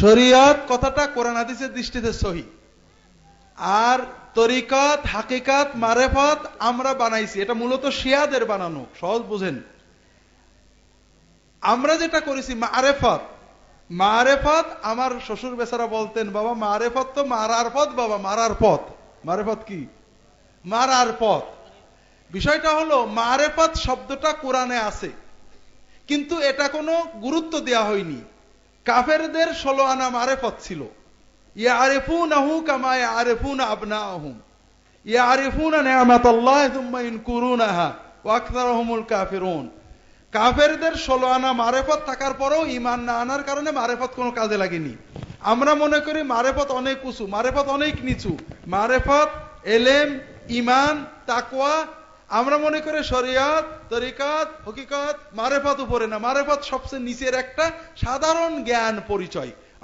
শরিয়ত কথাটা কোরআন হাদিসের দৃষ্টিতে সহি। আর তরিকত, হাকিকাত, মারেফত আমরা বানাইছি। এটা মূলত শিয়াদের বানানো, সহজ বুঝেন। আমরা যেটা করেছি, মারেফত। মারেফত আমার শ্বশুর বেচারা বলতেন, বাবা, মারেফত তো মারার পথ বাবা মারার পথ মারেফত কি? মারার পথ বিষয়টা হলো, মারেফত শব্দটা কোরআনে আছে। কিন্তু এটা কোনো গুরুত্ব দেয়া হয়নি। কাফেরদের ষোলো আনা মারেফত ছিল। ইয়ারিফুনাহু কামা ইয়ারিফুনা আবনাআহুম। ইয়ারিফুনা নি'মাতাল্লাহ থুম্মা ইনকুরুনাহা ওয়া আকসারুহুমুল কাফিরুন। কাফেরদের ষোলো আনা মারেফত থাকার পরেও ইমান না আনার কারণে মারেফত কোনো কাজে লাগেনি। আমরা মনে করি মারেফত অনেক উঁচু, মারেফত অনেক নিচু। মারেফত, এলেম ইমান তাকওয়া আমরা মনে করি শরিয়াত, তরিকাত, হকিকত, মারেফাত উপরে না। মারেফাত সবচেয়ে নিচের একটা সাধারণ জ্ঞান পরিচয়।